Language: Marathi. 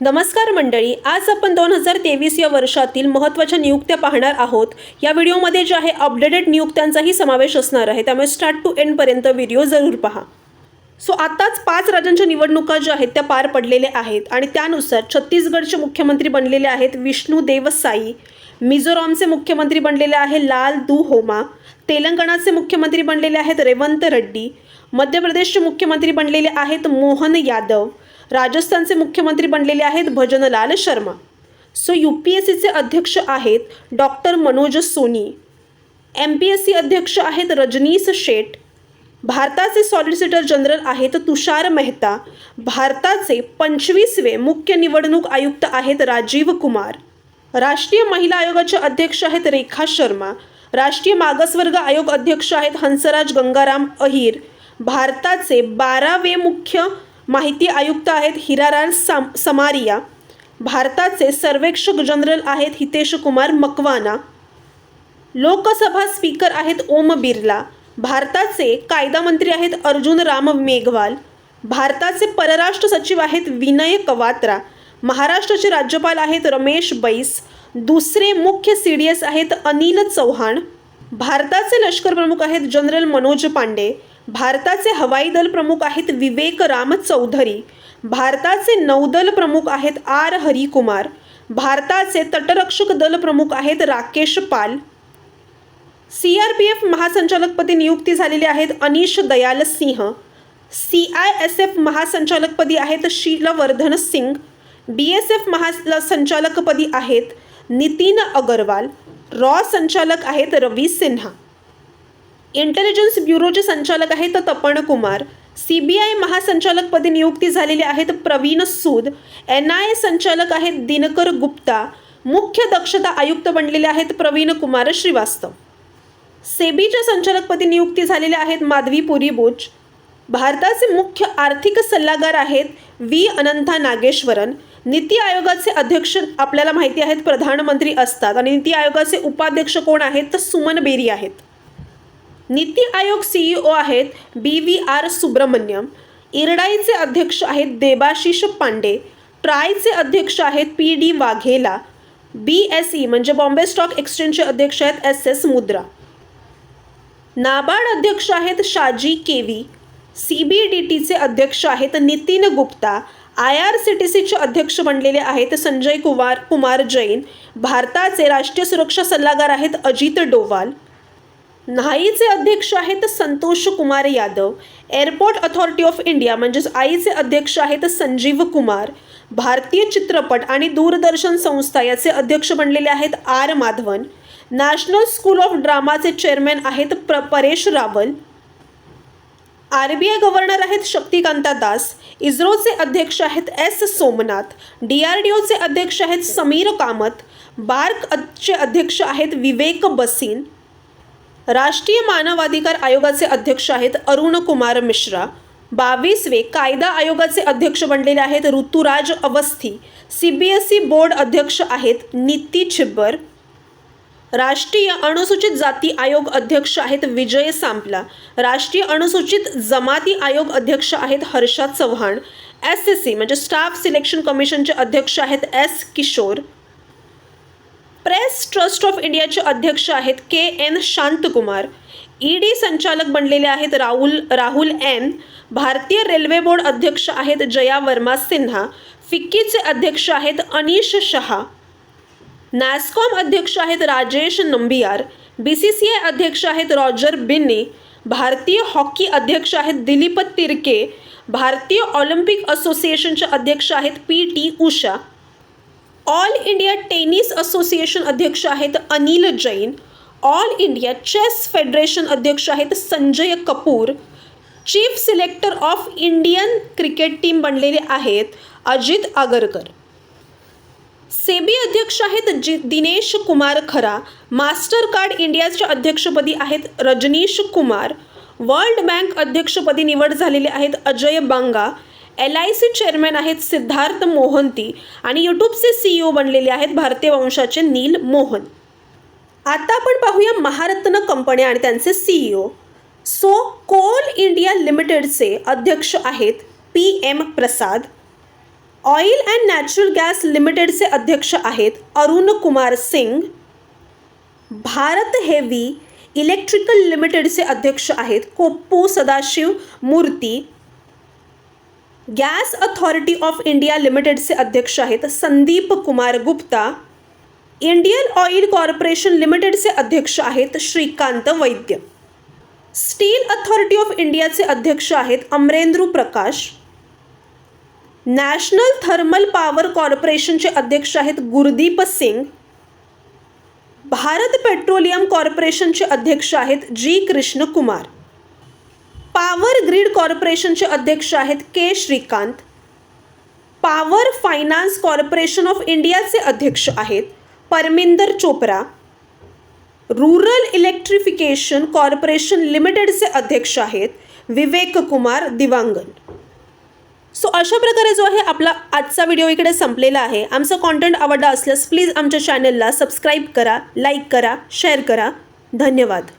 नमस्कार मंडळी आज आपण दोन हजार तेवीस या वर्षातील महत्त्वाच्या नियुक्त्या पाहणार आहोत. या व्हिडिओमध्ये जे आहे अपडेटेड नियुक्त्यांचाही समावेश असणार आहे. त्यामुळे स्टार्ट टू एंडपर्यंत व्हिडिओ जरूर पहा. सो आताच पाच राज्यांच्या निवडणुका ज्या आहेत त्या पार पडलेल्या आहेत. आणि त्यानुसार छत्तीसगडचे मुख्यमंत्री बनलेले आहेत विष्णू देवसाई मिझोरामचे मुख्यमंत्री बनलेले आहे लाल दू होमा तेलंगणाचे मुख्यमंत्री बनलेले आहेत रेवंत रेड्डी मध्य प्रदेशचे मुख्यमंत्री बनलेले आहेत मोहन यादव राजस्थानचे मुख्यमंत्री बनलेले आहेत Bhajanlal Sharma. So U P S सीचे अध्यक्ष आहेत doctor Manoj Soni. M P S C अध्यक्ष आहेत रजनीश शेठ. भारताचे सॉलिसिटर जनरल आहेत तुषार मेहता. भारताचे पंचवीसवे मुख्य निवडणूक आयुक्त आहेत राजीव कुमार. राष्ट्रीय महिला आयोगाचे अध्यक्ष आहेत रेखा शर्मा. राष्ट्रीय मागासवर्ग आयोग अध्यक्ष आहेत हंसराज गंगाराम अहिर. भारताचे बारावे मुख्य माहिती आयुक्त आहेत हिरारान साम समारिया. भारताचे सर्वेक्षक जनरल आहेत हितेश कुमार मकवाना. लोकसभा स्पीकर आहेत ओम बिर्ला. भारताचे कायदा मंत्री आहेत अर्जुन राम मेघवाल. भारताचे परराष्ट्र सचिव आहेत विनय कवात्रा. महाराष्ट्राचे राज्यपाल आहेत रमेश बैस. दुसरे मुख्य सी डी एस आहेत अनिल चव्हाण. भारताचे लष्कर प्रमुख आहेत जनरल मनोज पांडे. भारताचे हवाई दल प्रमुख आहेत विवेक राम चौधरी. भारताचे नौदल प्रमुख आहेत आर हरिकुमार. भारताचे तटरक्षक दल प्रमुख आहेत Rakesh Pal. C R P F महासंचालकपदी नियुक्ती झालेली आहेत Anish Dayal Singh. C I S F महासंचालकपदी आहेत Sheelvardhan Singh. B S F महासंचालकपदी आहेत नितीन अगरवाल. रॉ संचालक आहेत रवी सिन्हा. इंटेलिजन्स ब्युरोचे संचालक आहेत Tapan Kumar. C B I महासंचालकपदी नियुक्ती झालेली आहेत प्रवीण सूद. एन आय संचालक आहेत दिनकर गुप्ता. मुख्य दक्षता आयुक्त बनलेले आहेत प्रवीण कुमार श्रीवास्तव. सेबीच्या संचालकपदी नियुक्ती झालेल्या आहेत माधवी पुरी बुच भारताचे मुख्य आर्थिक सल्लागार आहेत व्ही अनंथा नागेश्वरन. नीती आयोगाचे अध्यक्ष आपल्याला माहिती आहेत प्रधानमंत्री असतात. आणि नीती आयोगाचे उपाध्यक्ष कोण आहेत? तर सुमन बेरी आहेत. नीती आयोग सीईओ आहेत बी व्ही आर सुब्रमण्यम. इरडाईचे अध्यक्ष आहेत देबाशिष पांडे. ट्रायचे अध्यक्ष आहेत P D Vaghela. B S E म्हणजे बॉम्बे स्टॉक एक्सचेंजचे अध्यक्ष आहेत एस एस मुद्रा. नाबार्ड अध्यक्ष आहेत Shaji K V C B D टीचे अध्यक्ष आहेत Nitin Gupta. I R C T सीचे अध्यक्ष बनलेले आहेत संजय कुमार कुमार जैन. भारताचे राष्ट्रीय सुरक्षा सल्लागार आहेत अजित डोवाल. न्हाईचे अध्यक्ष आहेत Santosh Kumar Yadav. Airport authority of India म्हणजेच आईचे अध्यक्ष आहेत संजीव कुमार. भारतीय चित्रपट आणि दूरदर्शन संस्था याचे अध्यक्ष बनलेले आहेत R Madhavan. National school of ड्रामाचे chairman आहेत प्र Paresh Rawal. R B I governor आहेत शक्तिकांता दास. इस्रोचे अध्यक्ष आहेत S Somnath. D R D ओचे अध्यक्ष आहेत समीर कामत. बार्कचे अध्यक्ष आहेत विवेक बसीन. राष्ट्रीय मानवाधिकार आयोगाचे अध्यक्ष आहेत अरुण कुमार मिश्रा. बावीसवे कायदा आयोगाचे अध्यक्ष बनलेले आहेत Rituraj Awasthi. C B S E board अध्यक्ष आहेत नीती छिब्बर. राष्ट्रीय अनुसूचित जाती आयोग अध्यक्ष आहेत विजय सांपला. राष्ट्रीय अनुसूचित जमाती आयोग अध्यक्ष आहेत Harsha Chavan. S S C म्हणजे स्टाफ सिलेक्शन कमिशनचे अध्यक्ष आहेत S Kishore. Press trust of इंडियाचे अध्यक्ष आहेत K N Shantkumar. E D संचालक बनलेले आहेत राहुल राहुल एन. भारतीय रेल्वे बोर्ड अध्यक्ष आहेत जया वर्मा सिन्हा. फिक्कीचे अध्यक्ष आहेत अनिश शहा. नॅस्कॉम अध्यक्ष आहेत Rajesh Nambiar. B C C I अध्यक्ष आहेत रॉजर बिन्नी. भारतीय हॉकी अध्यक्ष आहेत दिलीप तिरके. भारतीय ऑलिम्पिक असोसिएशनचे अध्यक्ष आहेत P T Usha. All India tennis association अध्यक्ष आहेत Anil Jain all India chess federation अध्यक्ष आहेत Sanjay Kapoor chief selector of Indian cricket team बनलेले आहेत अजित आगरकर. सेबी अध्यक्ष आहेत जि दिनेश कुमार खरा मास्टर कार्ड इंडियाच्या अध्यक्षपदी आहेत रजनीश कुमार वर्ल्ड बँक अध्यक्षपदी निवड झालेले आहेत Ajay Banga L I C chairman आहेत सिद्धार्थ मोहंती आणि यूट्यूबचे सीईओ बनलेले आहेत भारतीय वंशाचे नील मोहन. आता आपण पाहूया महारत्न कंपन्या आणि त्यांचे सीईओ सो कोल इंडिया लिमिटेडचे अध्यक्ष आहेत P M Prasad. Oil and natural gas लिमिटेडचे अध्यक्ष आहेत अरुण कुमार सिंग. भारत हेवी इलेक्ट्रिकल लिमिटेडचे अध्यक्ष आहेत Koppu Sadashiv Murthy. Gas authority of India लिमिटेडचे अध्यक्ष आहेत Sandeep Kumar Gupta. Indian oil corporation लिमिटेडचे अध्यक्ष आहेत Shrikant Vaidya. Steel authority of इंडियाचे अध्यक्ष आहेत Amarendu Prakash. National thermal power कॉर्पोरेशनचे अध्यक्ष आहेत गुरदीप सिंग. भारत पेट्रोलियम कॉर्पोरेशनचे अध्यक्ष आहेत G. Krishna Kumar power grid कॉर्पोरेशनचे अध्यक्ष आहेत K Shrikant. Power finance corporation of इंडियाचे अध्यक्ष आहेत Parminder Chopra. Rural electrification corporation लिमिटेडचे अध्यक्ष आहेत विवेक कुमार दिवांगन. सो अशा प्रकारे जो आहे आपला आजचा व्हिडिओ इकडे संपलेला आहे. आमचं कॉन्टेंट आवडला असल्यास प्लीज आमच्या चॅनलला सबस्क्राईब करा लाईक करा शेअर करा. धन्यवाद.